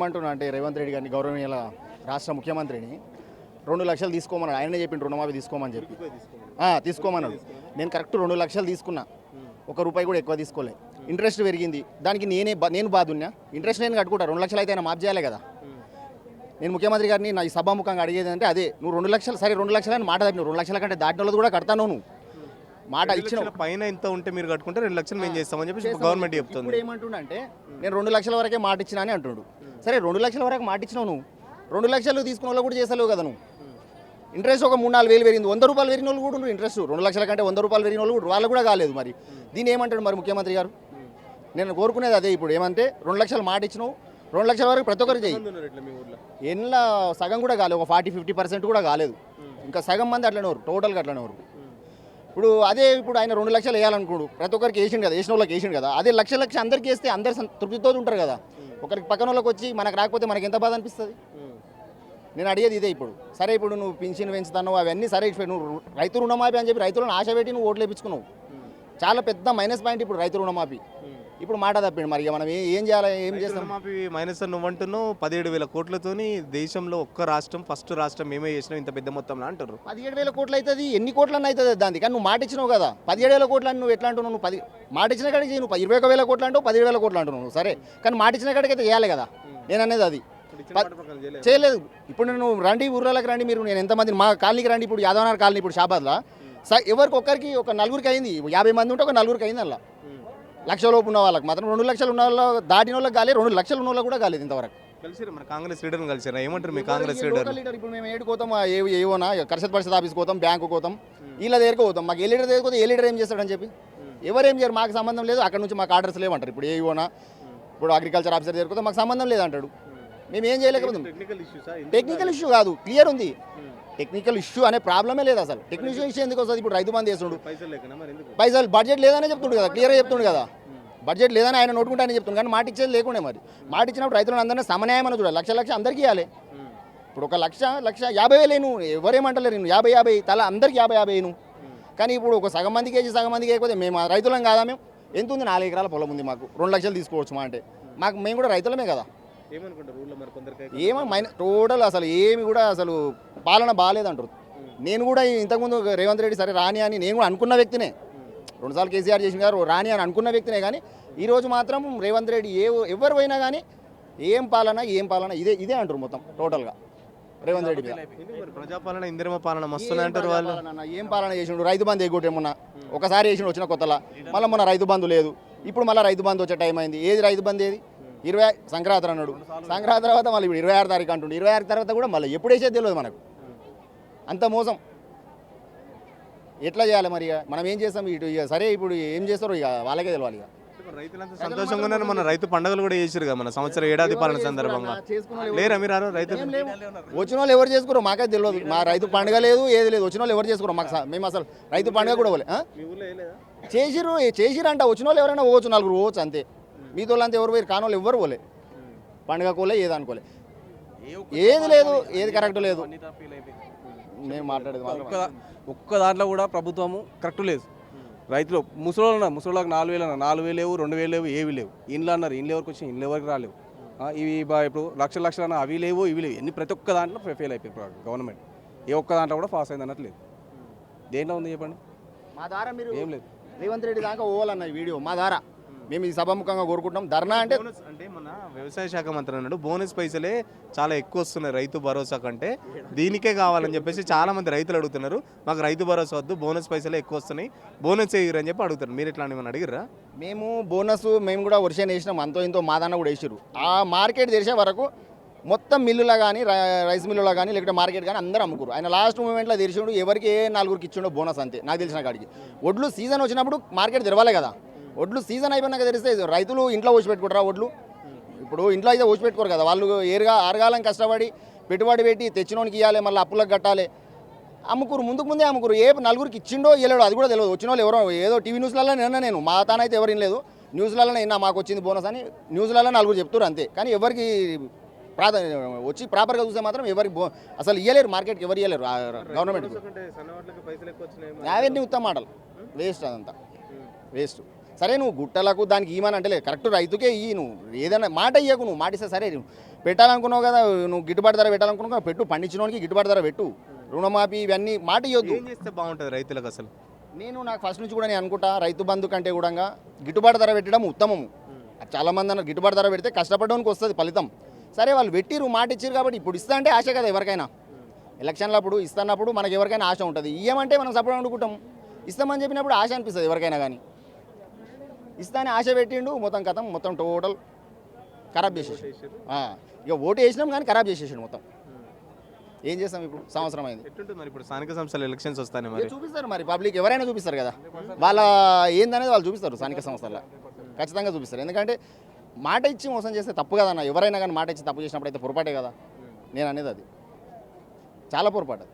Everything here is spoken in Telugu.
ఏమంటున్నా అంటే రేవంత్ రెడ్డి గారిని గౌరవనీయుల రాష్ట్ర ముఖ్యమంత్రిని రెండు లక్షలు తీసుకోమన్నాడు. ఆయనే చెప్పిండు రుణమాఫీ తీసుకోమని చెప్పి. తీసుకోమన్నాడు. నేను కరెక్ట్ రెండు లక్షలు తీసుకున్నా. ఒక రూపాయి కూడా ఎక్కువ తీసుకోలే. ఇంట్రెస్ట్ పెరిగింది. దానికి నేనే నేను బాధున్నా. ఇంట్రెస్ట్ నేను కట్టుకుంటా. రెండు లక్షలు అయితే ఆయన మాఫ్ చేయాలి కదా. నేను ముఖ్యమంత్రి గారిని నా ఈ సభాముఖంగా అడిగేది అంటే అదే నువ్వు రెండు లక్షలు సరే రెండు లక్షలు అని మాట తగ్గినావు రెండు లక్షల కంటే దాటిన వాళ్ళది కూడా కడతాను నువ్వు. మాట ఇచ్చిన. పైన ఎంత ఉంటే మీరు కట్టుకుంటే రెండు లక్షలు మేము చేస్తామని చెప్పి గవర్నమెంట్ చెప్తుంది. ఏమంటుండ అంటే నేను రెండు లక్షల వరకే మాట ఇచ్చినా అని అంటుండు. సరే రెండు లక్షల వరకు మాట ఇచ్చినావు నువ్వు. రెండు లక్షలు తీసుకున్న వాళ్ళు కూడా చేసలేవు కదా నువ్వు. ఇంట్రెస్ట్ ఒక మూడు నాలుగు వేలు పెరిగింది. వంద రూపాయలు పెరిగిన వాళ్ళు కూడా ఇంట్రెస్ట్ రెండు లక్షల కంటే వంద రూపాయలు పెరిగిన వాళ్ళు కూడా వాళ్ళు కూడా కాలేదు మరి. దీన్ని ఏమంటాడు మరి ముఖ్యమంత్రి గారు? నేను కోరుకునేది అదే ఇప్పుడు. ఏమంటే రెండు లక్షలు మాట ఇచ్చినావు. రెండు లక్షల వరకు ప్రతి ఒక్కరు చెయ్యి ఎన్ల సగం కూడా కాలేదు. ఒక ఫార్టీ ఫిఫ్టీ పర్సెంట్ కూడా కాలేదు. ఇంకా సగం మంది అట్లనే టోటల్గా అట్లనే ఇప్పుడు అదే ఇప్పుడు ఆయన రెండు లక్షలు వేయాలనుకోడు ప్రతి ఒక్కరికి వేసిండు కదా వేసిన వాళ్ళకి వేసిండు కదా. అదే లక్ష లక్ష అందరికి వేస్తే అందరు తృప్తితో ఉంటారు కదా. ఒకరికి పక్కన వాళ్ళకి వచ్చి మనకు రాకపోతే మనకి ఎంత బాధ అనిపిస్తుంది? నేను అడిగేది ఇదే ఇప్పుడు. సరే ఇప్పుడు నువ్వు పింఛన్ పెంచుతాను అవన్నీ సరే నువ్వు రైతు రుణమాఫీ అని చెప్పి రైతులను ఆశ పెట్టి నువ్వు ఓట్లు వేపించుకున్నావు. చాలా పెద్ద మైనస్ పాయింట్ ఇప్పుడు రైతు రుణమాఫీ. ఇప్పుడు మాట తప్పిండు మరి మనం ఏ- చేయాలి? ఏం చేస్తాం? మాఫీ మైనస్ నువ్వు అంటున్నావు పదిహేడు వేల కోట్లతోని దేశంలో ఒక్క రాష్ట్రం ఫస్ట్ రాష్ట్రం మేమే చేసినాం ఇంత పెద్ద మొత్తంలో అంటారు పదిహేడు వేల కోట్లు అవుతుంది ఎన్ని కోట్లు అన్న అవుతుంది దానికి. కానీ నువ్వు మాట ఇచ్చినావు కదా పదిహేడు వేల కోట్లు అని నువ్వు ఎట్లా అంటున్నావు? నువ్వు పది మాట ఇచ్చిన కాడికి. నువ్వు ఇరవై ఒక వేల కోట్లు అంటావు పదిహేడు వేల కోట్లు అంటున్నావు సరే. కానీ మాట ఇచ్చిన కాడికి అయితే చేయాలి కదా. నేను అనేది అది. చేయలేదు. ఇప్పుడు నేను రండి ఊర్లకి రండి మీరు నేను ఎంతమంది మా కాలనీకి రండి ఇప్పుడు యాదవనగర్ కాలనీ ఇప్పుడు షాబాద్లో. ఎవరికి ఒక్కరికి ఒక నలుగురికి అయింది. యాభై మంది ఉంటే ఒక నలుగురికి అయింది అలా. లక్ష లోపు ఉన్న వాళ్ళకి మాత్రం రెండు లక్షలు ఉన్న వాళ్ళు దాటిన వాళ్ళకి కాలేదు రెండు లక్షలు ఉన్న వాళ్ళకి కూడా కాలేదు ఇంతవరకు. కలిసిరా మన కాంగ్రెస్ లీడర్ని కలిసిరా ఏమంటారు మీ కాంగ్రెస్ లీడర్ లీడర్ ఇప్పుడు మేము ఏడు పోతాం ఆ ఏ ఏవోనా కర్షత్ పరిషత్ ఆఫీస్కి పోతాం బ్యాంకు పోతాం వీళ్ళ దగ్గరికి పోతాం. మాకు ఏ లీడర్ దగ్గరికి పోతే ఏ లీడర్ ఏం చేస్తాడని చెప్పి? ఎవరేం చేయరు? మాకు సంబంధం లేదు అక్కడ నుంచి మాకు ఆర్డర్స్ లేవంటారు. ఇప్పుడు ఏవోనా ఇప్పుడు అగ్రికల్చర్ ఆఫీసర్ దగ్గరికి పోతే మాకు సంబంధం లేదంటాడు. మేము ఏం చేయలేకపోతాం టెక్నికల్ ఇష్యూ కాదు క్లియర్ ఉంది. టెక్నికల్ ఇష్యూ అనే ప్రాబ్లమే లేదు అసలు. టెక్నికల్ ఇష్యూ ఎందుకు వస్తుంది? ఇప్పుడు రైతు బంద్ చేస్తుండు పైసలు బడ్జెట్ లేదనే చెప్తుండు కదా క్లియర్గా చెప్తుండు కదా. బడ్జెట్ లేదని ఆయన నోటుకుంటానే చెప్తుండు కానీ మాట ఇచ్చేది లేకుండే మరి. మాట ఇచ్చినప్పుడు రైతులను అందరినీ సమన్యాయం అని చూడాలి. లక్ష లక్ష అందరికీ ఇవ్వాలి. ఇప్పుడు ఒక లక్ష లక్ష యాభై వేలు నువ్వు ఎవరేమంటలేరు నేను యాభై యాభై తల అందరికి యాభై యాభై నువ్వు కానీ ఇప్పుడు ఒక సగం మందికి వేసి సగం మందికి వేయకపోతే మేము రైతులం కాదా మేము? ఎంత ఉంది? నాలుగు ఎకరాల పొలం ఉంది మాకు. రెండు లక్షలు తీసుకోవచ్చు మా అంటే మాకు మేము కూడా రైతులమే కదా. ఏమో మైన టోటల్ అసలు ఏమి కూడా అసలు పాలన బాగాలేదంటారు. నేను కూడా ఇంతకుముందు రేవంత్ రెడ్డి సరే రాని అని నేను కూడా అనుకున్న వ్యక్తినే. రెండుసార్లు కేసీఆర్ చేసిన గారు రాని అని అనుకున్న వ్యక్తినే కానీ ఈరోజు మాత్రం రేవంత్ రెడ్డి ఏ ఎవరు పోయినా కానీ ఏం పాలన ఏం పాలన ఇదే ఇదే అంటారు మొత్తం టోటల్గా. రేవంత్ రెడ్డి ప్రజాపాలన ఇందిరమ పాలన మస్తున్నాయి అంటారు వాళ్ళు? ఏం పాలన, ఏం పాలన చేసిండు? రైతు బంధు ఎగ్గొట్టే మొన్న. ఒకసారి వేసిండు వచ్చిన కొత్తలా. మళ్ళీ మొన్న రైతు బంధు లేదు. ఇప్పుడు మళ్ళీ రైతు బంధు వచ్చే టైం అయింది. ఏది రైతు బంధు ఏది? ఇరవై సంక్రాంతి అన్నాడు. సంక్రాంతి తర్వాత మళ్ళీ ఇప్పుడు ఇరవై ఆరు తారీఖు అంటుండు. ఇరవై ఆరు తర్వాత కూడా మళ్ళీ ఎప్పుడు వేసేది తెలియదు మనకు. అంత మోసం. ఎట్లా చేయాలి మరి మనం ఏం చేస్తాం? ఇటు ఇక సరే ఇప్పుడు ఏం చేస్తారో ఇక వాళ్ళకే తెలియాలి ఇక. రైతులంతా సంతోషంగా ఉన్నారు మన రైతు పండుగలు కూడా చేసిరు కదా మన సంవత్సరం ఏడాది పాలన సందర్భంగా. లేరా మీరు ఆరో రైతు ఏం లేవు. వచ్చిన వాళ్ళు ఎవరు చేసుకురో మాకే తెలియదు. మా రైతు పండుగ లేదు ఏది లేదు. వచ్చిన వాళ్ళు ఎవరు చేసుకురో మాకు మేము అసలు రైతు పండుగ కూడా చేసిర్రు చేసిరంట వచ్చిన వాళ్ళు ఎవరైనా పోవచ్చు నలుగురు పోవచ్చు అంతే. మీతో వాళ్ళంతా ఎవరు పోయి కాని వాళ్ళు ఎవరు పోలే పండుగ కోలే ఏది అనుకోలే ఏది లేదు ఏది కరెక్ట్ లేదు. నేను మాట్లాడేది ఒక్క ఒక్క దాంట్లో కూడా ప్రభుత్వము కరెక్ట్ లేదు. రైతులు ముసలోళ్ళు ముసలోళ్ళకి నాలుగు వేలు అన్నారు నాలుగు వేలు లేవు రెండు వేలు లేవు ఏవి లేవు. ఇండ్లు అన్నారు ఇండ్లు ఎవరికి వచ్చి ఇండ్లు ఎవరికి రాలేవు. ఇవి బా- ఇప్పుడు లక్షల లక్షలు అన్న అవి లేవు ఇవి లేవు. ఎన్ని ప్రతి ఒక్క దాంట్లో ఫెయిల్ అయిపోయి గవర్నమెంట్ ఏ ఒక్క దాంట్లో కూడా పాస్ అయింది అన్నట్టు లేదు దేంట్లో ఉంది చెప్పండి? మా ద్వారా మీరు ఏం లేదు. రేవంత్ రెడ్డి దాకా పోవాలన్న ఈ వీడియో మా ద్వారా మేము ఈ సభాముఖంగా కోరుకుంటాం ధర్నా అంటే అంటే మన వ్యవసాయ శాఖ మంత్రి అన్నాడు. బోనస్ పైసలే చాలా ఎక్కువ వస్తున్నాయి రైతు భరోసా కంటే. దీనికే కావాలని చెప్పేసి చాలా మంది రైతులు అడుగుతున్నారు. మాకు రైతు భరోసా వద్దు బోనస్ పైసలే ఎక్కువ వస్తున్నాయి. బోనస్ వేయరు అని చెప్పి అడుగుతారు మీరు ఎట్లా ఏమన్నా అడిగిర్రా? మేము బోనస్ మేము కూడా వర్షం వేసినాం. అంతో ఇంతో మా దాన్న కూడా వేసిర్రు. ఆ మార్కెట్ తెరిచే వరకు మొత్తం మిల్లులో కానీ రైస్ మిల్లులో కానీ లేకపోతే మార్కెట్ కానీ అందరూ అమ్ముకురు ఆయన లాస్ట్ మూమెంట్లో తెరిచిండు ఎవరికి ఏ నలుగురికి ఇచ్చిండో బోనస్ అంతే. నాకు తెలిసిన కాడికి. ఒడ్లు సీజన్ వచ్చినప్పుడు మార్కెట్ తెరవాలి కదా. ఒడ్లు సీజన్ అయిపోయినాక తెరిస్తే రైతులు ఇంట్లో ఊసి పెట్టుకుంటారా ఒడ్లు? ఇప్పుడు ఇంట్లో అయితే ఊసి పెట్టుకోరు కదా. వాళ్ళు ఏరుగా ఆరగాలం కష్టపడి పెట్టుబడి పెట్టి తెచ్చినోనికి ఇవ్వాలి మళ్ళీ అప్పులకు కట్టాలి. అమ్ముకురు ముందుకు ముందే అమ్ముకురు. ఏ నలుగురికి ఇచ్చిండో ఇవ్వలేడు అది కూడా తెలియదు. వచ్చిన వాళ్ళు ఎవరో ఏదో టీవీ న్యూస్లలో నిన్న నేను మా తానైతే ఎవరు వినలేదు న్యూస్లలో నిన్న మాకు వచ్చింది బోనస్ అని న్యూస్లలో నలుగురు చెప్తారు అంతే. కానీ ఎవరికి ప్రాధాన్య వచ్చి ప్రాపర్గా చూస్తే మాత్రం ఎవరికి బో అసలు ఇవ్వలేరు మార్కెట్కి ఎవరు ఇవ్వలేరు గవర్నమెంట్కి. అవన్నీ ఉత్తమ మాటలు వేస్ట్ అదంతా. వేస్ట్. సరే నువ్వు గుట్టలకు దానికి ఇవ్వమని అంటే లేదు. కరెక్ట్ రైతుకే ఇయ్యి నువ్వు ఏదైనా మాట ఇయ్యకు నువ్వు మాట ఇస్తే సరే. నువ్వు పెట్టాలనుకున్నావు కదా నువ్వు గిట్టుబాటు ధర పెట్టాలనుకున్నావు కదా, పెట్టు. పండించినోనికి గిట్టుబాటు ధర పెట్టు. రుణమాఫీ ఇవన్నీ మాట ఇవ్వద్దు ఏం చేస్తే బాగుంటుంది రైతులకు అసలు? నేను నాకు ఫస్ట్ నుంచి కూడా నేను అనుకుంటా రైతు బంధు కంటే కూడా గిట్టుబాటు ధర పెట్టడం ఉత్తమము. చాలా మంది అన్నారు గిట్టుబాటు ధర పెడితే కష్టపడడానికి వస్తుంది ఫలితం. సరే వాళ్ళు పెట్టిరు మాట ఇచ్చారు కాబట్టి ఇప్పుడు ఇస్తా అంటే ఆశ కదా ఎవరికైనా. ఎలక్షన్ల అప్పుడు ఇస్తున్నప్పుడు మనకి ఎవరికైనా ఆశ ఉంటుంది. ఇయ్యమంటే మనం సపోర్ట్ అనుకుంటాం. ఇస్తామని చెప్పినప్పుడు ఆశ అనిపిస్తుంది ఎవరికైనా కానీ. ఇస్తా అని ఆశ పెట్టిండు మొత్తం కథం మొత్తం టోటల్ ఖరాబ్ చేసేసి ఇక ఓటు వేసినాం కానీ ఖరాబ్ చేసేసాడు మొత్తం. ఏం చేస్తాం ఇప్పుడు? సంవత్సరం అయింది. మరి ఇప్పుడు స్థానిక సంస్థల ఎలక్షన్స్ వస్తాయి మరి? చూపిస్తారు మరి పబ్లిక్ ఎవరైనా చూపిస్తారు కదా. వాళ్ళ ఏందనేది వాళ్ళు చూపిస్తారు స్థానిక సంస్థల్లో. ఖచ్చితంగా చూపిస్తారు. ఎందుకంటే మాట ఇచ్చి మోసం చేస్తే తప్పు కదన్న. ఎవరైనా కానీ మాట ఇచ్చి తప్పు చేసినప్పుడు అయితే పొరపాటే కదా. నేను అనేది అది. చాలా పొరపాటు